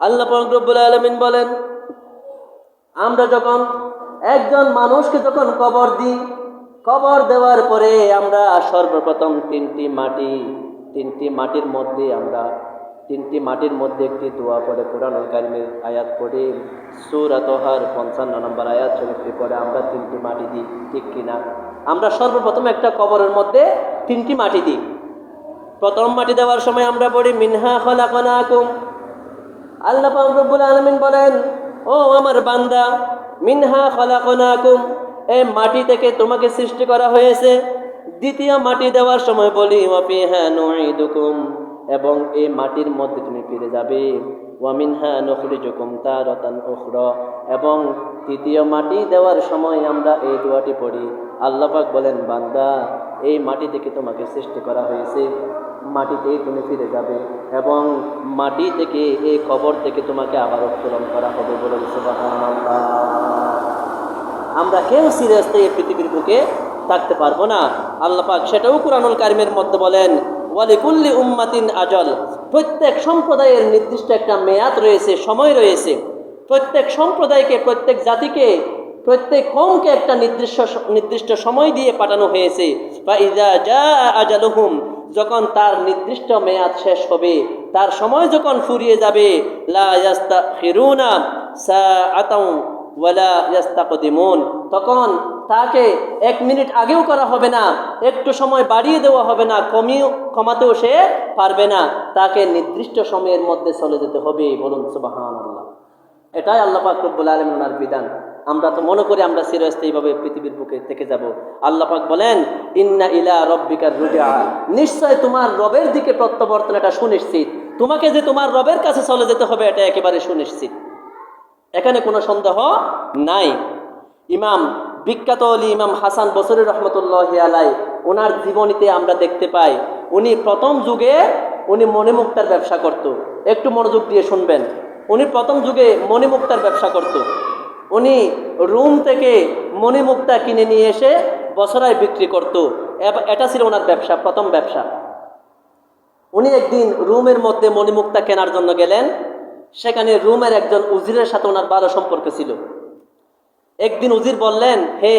আল্লাহ রব্বুল আলমিন বলেন, আমরা যখন একজন মানুষকে যখন কবর দিই, কবর দেওয়ার পরে আমরা সর্বপ্রথম তিনটি মাটি, তিনটি মাটির মধ্যে আমরা, তিনটি মাটির মধ্যে একটি দোয়া পড়ে, কোরআনুল কারিমের আয়াত পড়ে সুরাতহার পঞ্চান্ন নম্বর আয়াত শরীফটি পড়ে আমরা তিনটি মাটি দিই, ঠিক কিনা? আমরা সর্বপ্রথম একটা কবরের মধ্যে তিনটি মাটি দিই। প্রথম মাটি দেওয়ার সময় আমরা পড়ি, মিনহা খলাকনাকুম আল্লাহ রব্বুল আলামিন বলেন, ও আমার বান্দা, মিনহা খলাকনাকুম এই মাটি থেকে তোমাকে সৃষ্টি করা হয়েছে। দ্বিতীয় মাটি দেওয়ার সময় বলি ওয়াফিহা নুঈদুকুম এবং এই মাটির মধ্যে তুমি ফিরে যাবে। এবং তৃতীয় মাটি দেওয়ার সময় আমরা এই দোয়াটি পড়ি। আল্লাহ পাক বলেন, বান্দা, এই মাটি থেকে তোমাকে সৃষ্টি করা হয়েছে? মাটিতেই তুমি ফিরে যাবে এবং মাটি থেকে এই কবর থেকে তোমাকে আবার উত্তোলন করা হবে বলে আমরা কেউ সিরিয়াস এই পৃথিবীর বুকে থাকতে পারব না। আল্লাহ পাক সেটাও কোরআনুল কারিমের মধ্যে বলেন ওয়ালিকুল্লি উম্মাতিন আজল। প্রত্যেক সম্প্রদায়ের নির্দিষ্ট একটা মেয়াদ রয়েছে, সময় রয়েছে। প্রত্যেক সম্প্রদায়কে, প্রত্যেক জাতিকে, প্রত্যেক কমকে একটা নির্দিষ্ট নির্দিষ্ট সময় দিয়ে পাঠানো হয়েছে। বা ইজা যা আজালুহুম, যখন তার নির্দিষ্ট মেয়াদ শেষ হবে, তার সময় যখন ফুরিয়ে যাবে লাস্তা লা ইয়াস্তাখিরুনা সাআতাও ওয়ালা ইয়াস্তাকদিমুন। তখন তাকে এক মিনিট আগেও করা হবে না। একটু সময় বাড়িয়ে দেওয়া হবে না কমিয়ে কমাতেও সে পারবে না। তাকে নির্দিষ্ট সময়ের মধ্যে চলে যেতে হবে বলুন এটাই আল্লাহ পাক রব্বুল আলম ওনার বিধান। আমরা তো মনে করি আমরা চিরস্থায়ীভাবে পৃথিবীর বুকে থেকে যাব। আল্লাহ পাক বলেন, ইন্না ইলা রব্বিকার রুজা নিশ্চয় তোমার রবের দিকে প্রত্যাবর্তন এটা সুনিশ্চিত। তোমাকে যে তোমার রবের কাছে চলে যেতে হবে, এটা একেবারে সুনিশ্চিত। এখানে কোনো সন্দেহ নাই। ইমাম বিখ্যাত অলি ইমাম হাসান বসরি রহমতুল্লাহ আলাই ওনার জীবনীতে আমরা দেখতে পাই, উনি প্রথম যুগে উনি মণিমুক্তার ব্যবসা করত। একটু মনোযোগ দিয়ে শুনবেন। উনি প্রথম যুগে মণিমুক্তার ব্যবসা করত। উনি রুম থেকে মণিমুক্তা কিনে নিয়ে এসে বছরায় বিক্রি করত। এটা ছিল ওনার ব্যবসা, প্রথম ব্যবসা। উনি একদিন রুমের মধ্যে মণিমুক্তা কেনার জন্য গেলেন। সেখানে রুমের একজন উজিরের সাথে ওনার ভালো সম্পর্ক ছিল। একদিন উজির বললেন, হে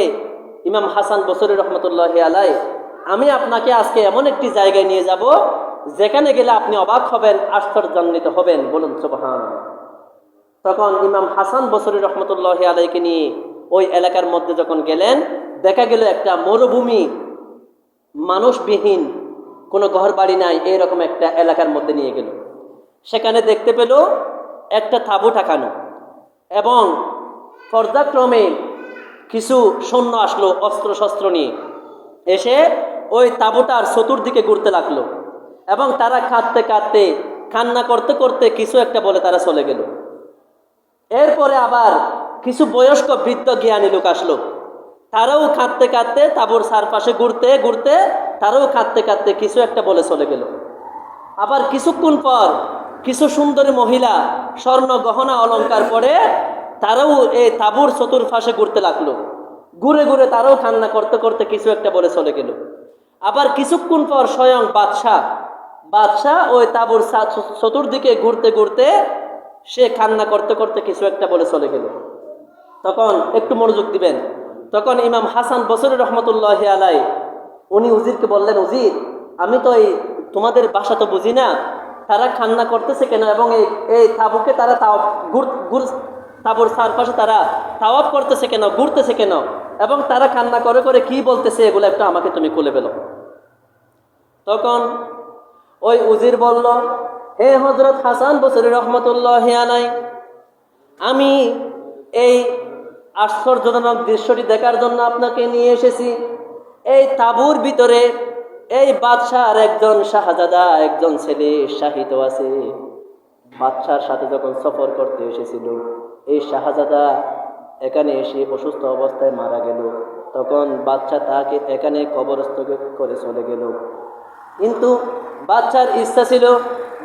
ইমাম হাসান বসরি রহমতুল্লাহ আলাই আমি আপনাকে আজকে এমন একটি জায়গায় নিয়ে যাব যেখানে গেলে আপনি অবাক হবেন, আশ্চর্যান্বিত হবেন। বলুন, সুবহান। তখন ইমাম হাসান বসরি রহমতুল্লাহ আলাইকে নিয়ে ওই এলাকার মধ্যে যখন গেলেন, দেখা গেল একটা মরুভূমি, মানুষবিহীন, কোনো ঘর বাড়ি নাই এরকম একটা এলাকার মধ্যে নিয়ে গেল। সেখানে দেখতে পেল একটা তাঁবু ঠাকানো এবং পর্যাক্রমে কিছু সৈন্য আসলো অস্ত্র শস্ত্র নিয়ে। এসে ওই তাঁবুটার চতুর্দিকে ঘুরতে লাগল এবং তারা কাঁদতে কাঁদতে, কান্না করতে করতে কিছু একটা বলে তারা চলে গেল। এরপরে আবার কিছু বয়স্ক বৃদ্ধ জ্ঞানী লোক আসলো। তারাও কাঁদতে কাঁদতে তাবুর চারপাশে ঘুরতে ঘুরতে তারাও কাঁদতে কাঁদতে কিছু একটা বলে চলে গেল। আবার কিছুক্ষণ পর কিছু সুন্দরী মহিলা স্বর্ণ গহনা অলংকার পরে তারাও এই তাবুর চতুর্পাশে ঘুরতে লাগল। ঘুরে ঘুরে তারাও কান্না করতে করতে কিছু একটা বলে চলে গেল। আবার কিছুক্ষণ পর স্বয়ং বাদশাহ বাদশাহ ওই তাবুর চতুর্দিকে ঘুরতে ঘুরতে সে কান্না করতে করতে কিছু একটা বলে চলে গেল। তখন একটু মনোযোগ দিবেন। তখন ইমাম হাসান বসরি রহমতুল্লাহ আলাই উনি উজিরকে বললেন, উজির, আমি তো এই তোমাদের বাসা তো বুঝি না। তারা কান্না করতেছে কেন এবং এই এই তাবুকে তারা তাও ঘুর তাবুর চারপাশে তারা তাওয়াপ করতেছে কেন, ঘুরতেছে কেন? এবং তারা কান্না করে করে কি বলতেছে, এগুলো একটু আমাকে তুমি খুলে পেল তখন ওই উজির বলল, হে হজরত হাসান, বসরি রহমতুল্লাহ আলাই আমি এই আশ্চর্যজনক দৃশ্যটি দেখার জন্য আপনাকে নিয়ে এসেছি। এই তাঁবুর ভিতরে এই বাদশার একজন শাহজাদা, একজন ছেলে শাহিত আছে। বাদশার সাথে যখন সফর করতে এসেছিল, এই শাহজাদা এখানে এসে অসুস্থ অবস্থায় মারা গেল। তখন বাচ্চা তাকে এখানে কবরস্থ করে চলে গেল। কিন্তু বাচ্চার ইচ্ছা ছিল,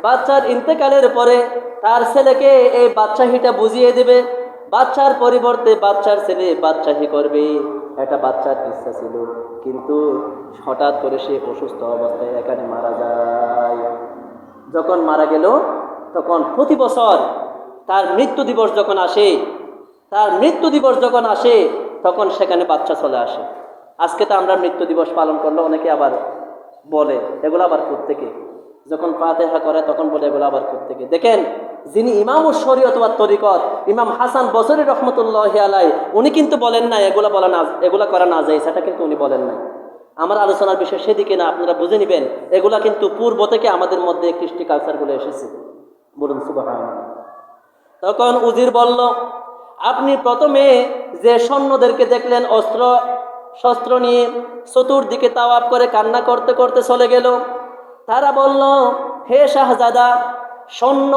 বাচ্চার ইন্তেকালের পরে তার ছেলেকে এই বাচ্চাহিটা বুঝিয়ে দেবে, বাচ্চার পরিবর্তে বাচ্চার ছেলে বাচ্চাহি করবে, এটা বাচ্চার ইচ্ছা ছিল। কিন্তু হঠাৎ করে সে অসুস্থ অবস্থায় এখানে মারা যায়। যখন মারা গেল তখন প্রতি বছর তার মৃত্যু দিবস যখন আসে, তার মৃত্যু দিবস যখন আসে, তখন সেখানে বাচ্চা চলে আসে। আজকে তো আমরা মৃত্যু দিবস পালন করলে অনেকে আবার বলে, এগুলো আবার থেকে যখন ফাতেহা করে, তখন বলে, এগুলো আবার থেকে দেখেন, যিনি ইমাম শরীয়ত বা তরিকত, ইমাম হাসান বসরি রহমতুল্লাহ আলাই উনি কিন্তু বলেন না এগুলা বলা না এগুলা করা না যায় সেটা কিন্তু উনি বলেন নাই। আমার আলোচনার বিষয় সেদিকে না, আপনারা বুঝে নেবেন, এগুলা কিন্তু পূর্ব থেকে আমাদের মধ্যে কৃষ্টি কালচারগুলো এসেছে। বলুন সুবাহ তখন উজির বলল, আপনি প্রথমে যে সৈন্যদেরকে দেখলেন, অস্ত্র, শস্ত্র নিয়ে চতুর্দিকে তাওয়াব করে কান্না করতে করতে চলে গেল। তারা বলল, হে শাহজাদা, সৈন্য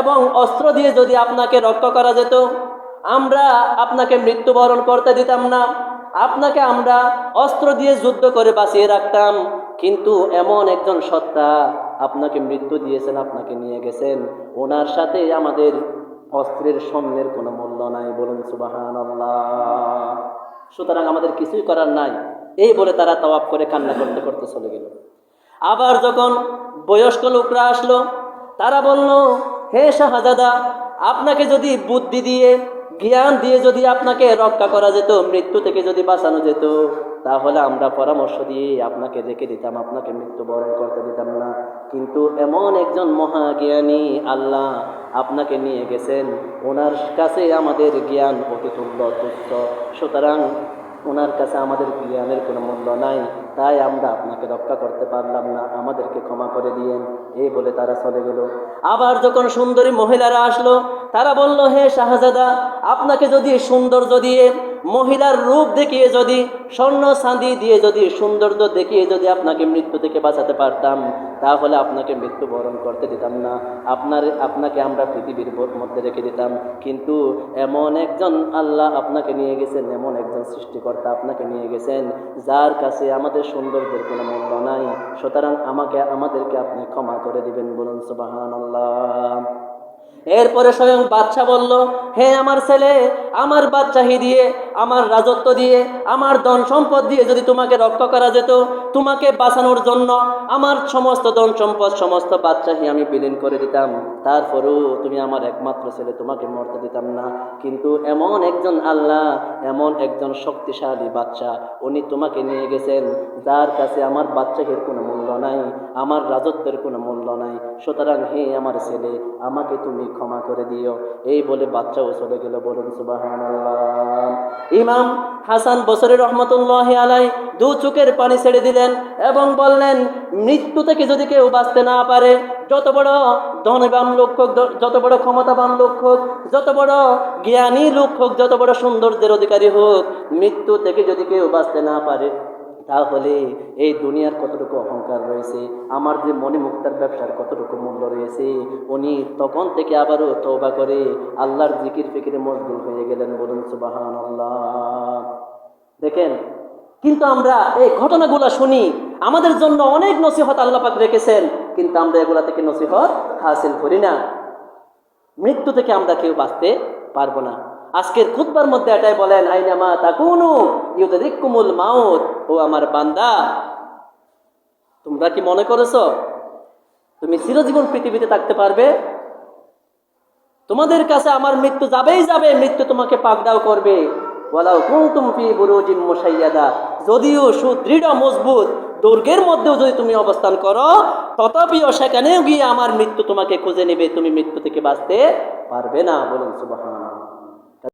এবং অস্ত্র দিয়ে যদি আপনাকে রক্ষা করা যেত, আমরা আপনাকে মৃত্যুবরণ করতে দিতাম না। আপনাকে আমরা অস্ত্র দিয়ে যুদ্ধ করে বাঁচিয়ে রাখতাম। কিন্তু এমন একজন সত্তা আপনাকে মৃত্যু দিয়েছেন, আপনাকে নিয়ে গেছেন। ওনার সাথে আমাদের অস্ত্রের স্বর্ণের কোনো মূল্য নাই, বলুন সুবাহান সুতরাং আমাদের কিছুই করার নাই। এই বলে তারা তওয়াব করে কান্না করতে করতে চলে গেল। আবার যখন বয়স্ক লোকরা আসলো, তারা বলল, হে শাহজাদা, আপনাকে যদি বুদ্ধি দিয়ে, জ্ঞান দিয়ে যদি আপনাকে রক্ষা করা যেত, মৃত্যু থেকে যদি বাঁচানো যেত তাহলে আমরা পরামর্শ দিয়ে আপনাকে রেখে দিতাম, আপনাকে মৃত্যুবরণ করতে দিতাম না। কিন্তু এমন একজন মহাজ্ঞানী আল্লাহ আপনাকে নিয়ে গেছেন। ওনার কাছে আমাদের জ্ঞান অতি তুচ্ছ। সুতরাং ওনার কাছে আমাদের জ্ঞানের কোনো মূল্য নাই। তাই আমরা আপনাকে রক্ষা করতে পারলাম না। আমাদেরকে ক্ষমা করে দিয়েন। এই বলে তারা চলে গেল। আবার যখন সুন্দরী মহিলারা আসলো, তারা বলল, হে শাহজাদা, আপনাকে যদি সৌন্দর্য দিয়ে মহিলার রূপ দেখিয়ে যদি, স্বর্ণ চাঁদি দিয়ে যদি, সৌন্দর্য দেখিয়ে যদি আপনাকে মৃত্যু থেকে বাঁচাতে পারতাম, তাহলে আপনাকে মৃত্যুবরণ করতে দিতাম না। আপনার, আপনাকে আমরা পৃথিবীর বোর মধ্যে রেখে দিতাম। কিন্তু এমন একজন আল্লাহ আপনাকে নিয়ে গেছেন, এমন একজন সৃষ্টিকর্তা আপনাকে নিয়ে গেছেন, যার কাছে আমাদের সৌন্দর্যের কোনো মূল্য নাই। সুতরাং আমাকে, আমাদেরকে আপনি ক্ষমা করে দিবেন বলুন সুবাহান আল্লাহ এরপরে স্বয়ং বাচ্চা বলল, হে আমার ছেলে, আমার বাচ্চাহি দিয়ে, আমার রাজত্ব দিয়ে, আমার ধন সম্পদ দিয়ে যদি তোমাকে রক্ষা করা যেত, তোমাকে বাঁচানোর জন্য আমার সমস্ত ধন সম্পদ, সমস্ত বাচ্চাহি আমি বিলীন করে দিতাম। তারপরেও তুমি আমার একমাত্র ছেলে, তোমাকে মরতে দিতাম না। কিন্তু এমন একজন আল্লাহ, এমন একজন শক্তিশালী বাচ্চা উনি তোমাকে নিয়ে গেছেন, যার কাছে আমার বাচ্চাহির কোনো মূল্য নাই, আমার রাজত্বের কোনো মূল্য নাই। সুতরাং হে আমার ছেলে, আমাকে তুমি ক্ষমা করে দিও। এই বলে বাচ্চাও চলে গেল বলুন ইমাম হাসান বসরি রহমতুল্লাহ আলাই দু চোখের পানি ছেড়ে দিলেন এবং বললেন, মৃত্যু থেকে যদি কেউ বাঁচতে না পারে, যত বড় ধনবান লোক হোক, যত বড় ক্ষমতাবান লোক হোক, যত বড় জ্ঞানী লোক হোক, যত বড় সৌন্দর্যের অধিকারী হোক, মৃত্যু থেকে যদি কেউ বাঁচতে না পারে তাহলে এই দুনিয়ার কতটুকু অহংকার রয়েছে? আমার যে মনে মুক্তার ব্যবসার কতটুকু মূল্য রয়েছে? উনি তখন থেকে আবারও তৌবা করে আল্লাহর জিকির ফিকিরে মশগুল হয়ে গেলেন বলুন সুবাহান দেখেন, কিন্তু আমরা এই ঘটনাগুলো শুনি, আমাদের জন্য অনেক নসিহত আল্লাহ পাক রেখেছেন, কিন্তু আমরা এগুলা থেকে নসিহত হাসিল করি না। মৃত্যু থেকে আমরা কেউ বাঁচতে পারব না। আজকের খুতবার মধ্যে এটাই বলেন আইনামা তাকুনু ইউদারিকুমুল মাউত ও আমার বান্দা। তোমরা কি মনে করেছ? তুমি চিরজীবন পৃথিবীতে থাকতে পারবে? তোমাদের কাছে আমার মৃত্যু যাবেই যাবে, মৃত্যু তোমাকে পাকড়াও করবে। ওয়ালাউ কুনতুম ফি বুরুজিন মুশাইয়াদা। যদিও সুদৃঢ়, মজবুত দুর্গের মধ্যেও যদি তুমি অবস্থান করো, তথাপিও সেখানেও গিয়ে আমার মৃত্যু তোমাকে খুঁজে নেবে, তুমি মৃত্যু থেকে বাঁচতে পারবে না, বলুন সুবহানাল্লাহ।